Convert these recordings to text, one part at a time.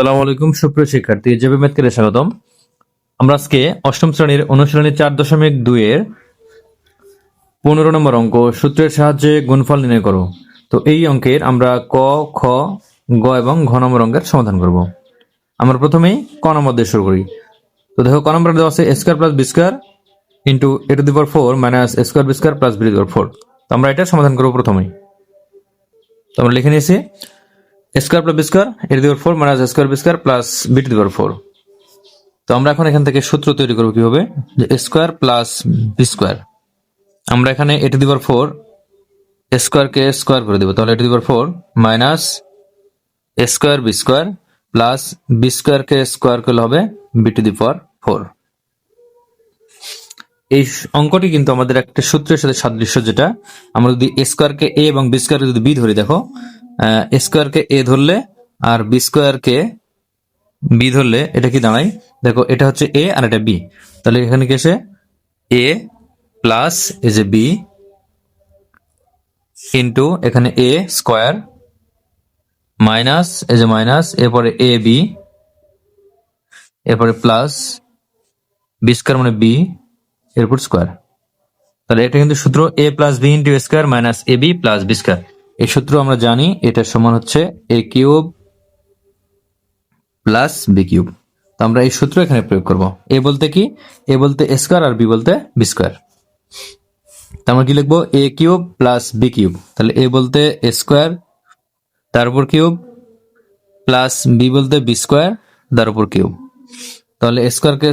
সালাম আলাইকুম, সুপ্রিয় শিক্ষার্থী, জেবি ম্যাথকে স্বাগতম। আমরা আজকে অষ্টম শ্রেণির অনুশীলনী চার দশমিক দুইয়ের পনেরো নম্বর অঙ্ক সূত্রের সাহায্যে গুণফল নির্ণয় করো তো এই অঙ্কের আমরা ক, খ, গ এবং ঘ নম্বর অঙ্কের সমাধান করব। আমরা প্রথমেই ক নম্বর দিয়ে শুরু করি। তো দেখো, ক নম্বর দেওয়া আছে square plus B square into A to the four minus square B plus B four. তো আমরা এটা সমাধান করব প্রথমেই। তো আমরা লিখে নিয়েছি square plus B square A to the power four minus square B square plus B to the power four তো আমরা এখন এখান থেকে সূত্র তৈরি করব কীভাবে? যে স্কোয়ার প্লাস বি স্কোয়ার আমরা এখানে A to the power four স্কোয়ারকে স্কোয়ার করে দেবো। তাহলে A to the power four minus square B square plus B স্কোয়ারকে স্কোয়ার করলে হবে B to the power four এই অঙ্কটি কিন্তু আমাদের একটা সূত্রের সাথে সাদৃশ্য যেটা। আমরা যদি স্কোয়ারকে এ এবং বি স্কোয়ারকে যদি বি ধরি, দেখো স্কোয়ারকে এ ধরলে আর বি স্কোয়ারকে বি ধরলে, এটা কি দাঁড়ায়? দেখো, এটা হচ্ছে এ আর এটা বি তাহলে এখানে কি এসে এ প্লাস এই যে বি ইন্টু এখানে এ স্কোয়ার মাইনাস এই যে মাইনাস এরপরে এ বি এরপরে প্লাস বি স্কোয়ার মানে বি এরপর স্কোয়ার তাহলে এটা কিন্তু সূত্র A plus B into square minus A B plus B square এই সূত্র আমরা জানি এটার সমান হচ্ছে A cube plus B cube তো আমরা এই সূত্র এখানে প্রয়োগ করব। এ বলতে কি? এ বলতে স্কোয়ার আর বি বলতে বি স্কোয়ার তো আমরা কি লিখব? A cube plus B cube তাহলে এ বলতে স্কোয়ার তার উপর কিউব প্লাস বি বলতে বি স্কোয়ার তার উপর কিউব তাহলে স্কোয়ারকে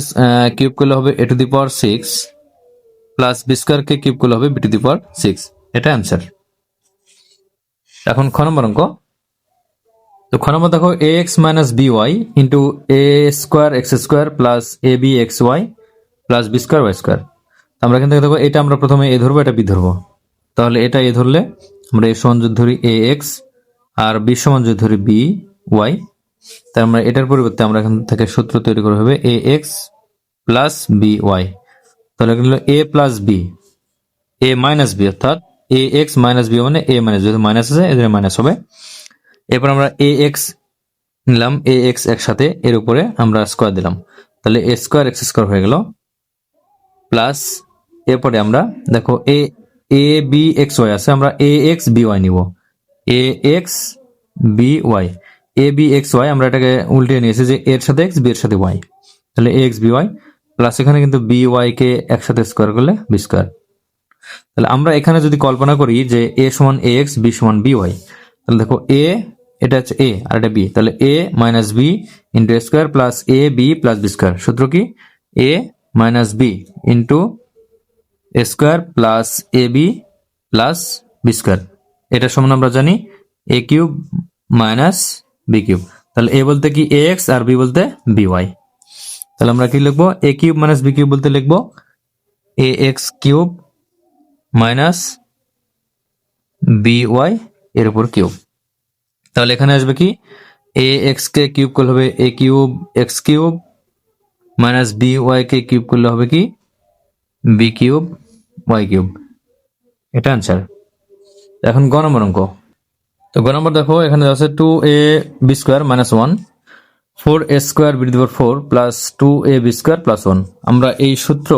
কিউব করলে হবে A to the power six plus B স্কোয়ারকে কিউব করলে হবে B to the power six এটা অ্যান্সার এখন খ নম্বর অঙ্ক। তো খ নম্বর দেখো A X minus B Y into A square X square plus A B X Y plus B square Y square আমরা থেকে দেখো, এটা আমরা প্রথমে এ ধরবো, এটা বি ধরবো। তাহলে এটা এ ধরলে আমরা এ সমান যদি ধরি এ এক্স আর বি সমান যদি ধরি বি ওয়াই তাই আমরা এটার পরিবর্তে আমরা এখান থেকে সূত্র তৈরি করে হবে A X plus B Y তাহলে এখানে A plus B A minus B অর্থাৎ এ এক্স মাইনাস বি মানে এ মাইনাস যেহেতু মাইনাস আছে, এদের মাইনাস হবে। এরপর আমরা এ এক্স নিলাম, এ এক্স একসাথে, এর উপরে আমরা স্কোয়ার দিলাম। তাহলে এ স্কোয়ার, এক্স স্কোয়ার হয়ে গেল। প্লাস এরপরে আমরা, দেখো, A A, B, X, Y আছে, আমরা এ এক্স, বি, ওয়াই নিব। A X, B, Y. A, B, X, Y, আমরা এটাকে উল্টে নিয়েছি যে এর সাথে এক্স, বি এর সাথে ওয়াই। তাহলে A X, B, Y, plus এখানে কিন্তু বি, ওয়াই কে একসাথে স্কোয়ার করলে বি স্কোয়ার। তাহলে আমরা এখানে যদি কল্পনা করি যে এ সমান এ এক্স বি সমান বি ওয়াই তাহলে দেখো এ এটা হচ্ছে এ আর এটা বি তাহলে A minus B into A square plus A B plus B square সূত্র কি? A minus B into A square plus A B plus B square এটা সমান আমরা জানি A cube minus B cube তাহলে এ বলতে কি এ এক্স আর বি বলতে বি ওয়াই তাহলে আমরা কি লিখব? A cube minus B cube বলতে লিখব A X cube minus B Y এর উপর কিউব। তাহলে এখানে আসবে কি? এ এক্স কে কিউব করলে হবে A cube, X cube, minus B Y K cube করলে হবে কি? B cube, Y cube. এটা আনসার এখন গ নম্বর অঙ্ক। তো গ নম্বর দেখো, এখানে আছে two A B square minus one four A square B two four plus two A B square plus one. আমরা এই সূত্র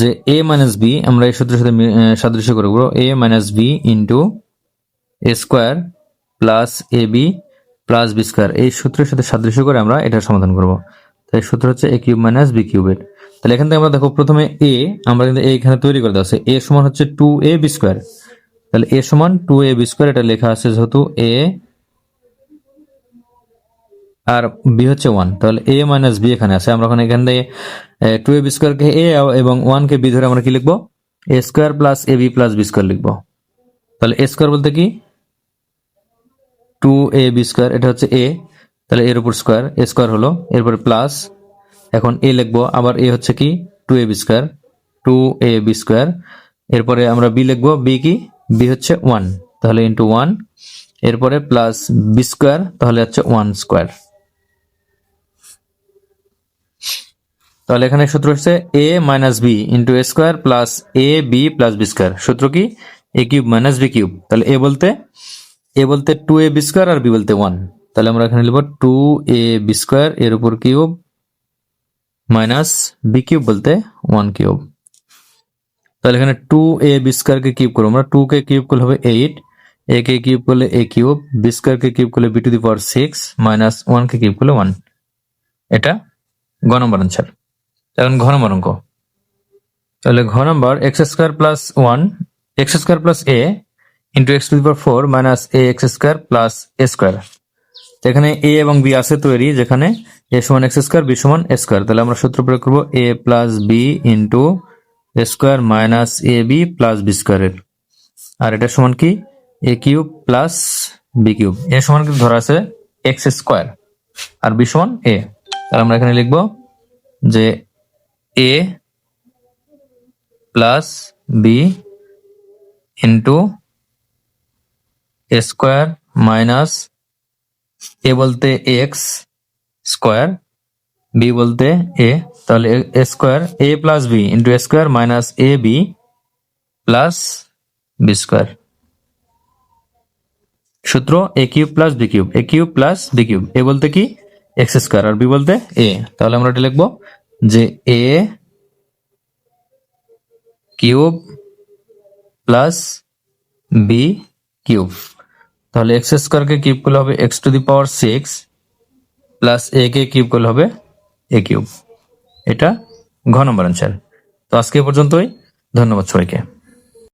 যে এ মাইনাস বি, আমরা এই সূত্রের সাথে সাদৃশ্য করব A minus B into A square plus A B plus B square. এই সূত্রের সাথে সাদৃশ্য করে আমরা এটার সমাধান করব। তাই সূত্র হচ্ছে এ কিউব মাইনাস বি কিউবের। তাহলে এখান থেকে আমরা দেখো প্রথমে এ, আমরা কিন্তু এখানে তৈরি করে দেওয়া আছে। এ সমান হচ্ছে টু এ বি স্কোয়ার। তাহলে এ সমান টু এ বি স্কোয়ার, এটা লেখা আছে যেহেতু এ আর বি হচ্ছে ওয়ান তাহলে এ মাইনাস বি এখানে আছে। আমরা এখন এখান থেকে টু এ বি স্কোয়ারকে এ এবং ওয়ান কে বি ধরে আমরা কি লিখব? A square plus A B plus B square লিখব। তাহলে এ স্কোয়ার বলতে কি? টু এ বি স্কোয়ার এটা হচ্ছে এ তাহলে এর উপর স্কোয়ার এ স্কোয়ার হলো, এরপরে প্লাস এখন এ লিখব। আবার এ হচ্ছে কি? Two A B square two A B square এরপরে আমরা বি লিখব বি কি? বি হচ্ছে ওয়ান তাহলে ইন্টু ওয়ান এরপরে প্লাস বি স্কোয়ার তাহলে হচ্ছে ওয়ান স্কোয়ার তাহলে এখানে সূত্র হচ্ছে A minus B into A square plus A B plus B square সূত্র কি? A cube minus B cube তাহলে এ বলতে এ বলতে টু এ বি স্কোয়ার আর বি বলতে ওয়ান তাহলে আমরা এখানে লিখব টু এ বি স্কোয়ার এর উপর কিউব মাইনাস বি কিউব বলতে ওয়ান কিউব তাহলে এখানে টু এ বি স্কোয়ারকে কিউব করব আমরা। টু কে কিউব করলে হবে এইট এ কে কিউব করলে এ কিউব বি স্কোয়ারকে কিউব করলে B to the power six minus one K cube করলে ওয়ান এটা গ নম্বর আনসার এখন ঘ নম্বর অঙ্ক। তাহলে ঘ নম্বর X square plus one X square plus A into X to the power four minus A X square plus A square তো এখানে এ এবং বি আছে তৈরি, যেখানে এ সমান এক্স স্কোয়ার বি সমান এ স্কোয়ার তাহলে আমরা সূত্র প্রয়োগ করব A plus B into A square minus A B plus B স্কোয়ারের আর এটা সমান কি? A cube plus B cube A সমান কিন্তু ধরা আছে এক্স স্কোয়ার আর বি সমান এ তাহলে আমরা এখানে লিখব যে A plus B into A square minus A বলতে এক্স স্কোয়ার বি বলতে এ তাহলে A square A plus B into A square minus A B plus B square সূত্র A cube plus B cube A cube plus B cube A বলতে কি x square আর B বলতে A তাহলে আমরা এটা লিখব যে A cube plus B cube. তাহলে এক্স স্কোয়ারকে কিউব করলে হবে X to the power six plus A K cube করলে হবে এ কিউব। এটা ঘ নম্বর অ্যান্সার। তো আজকে পর্যন্তই। ধন্যবাদ সবাইকে।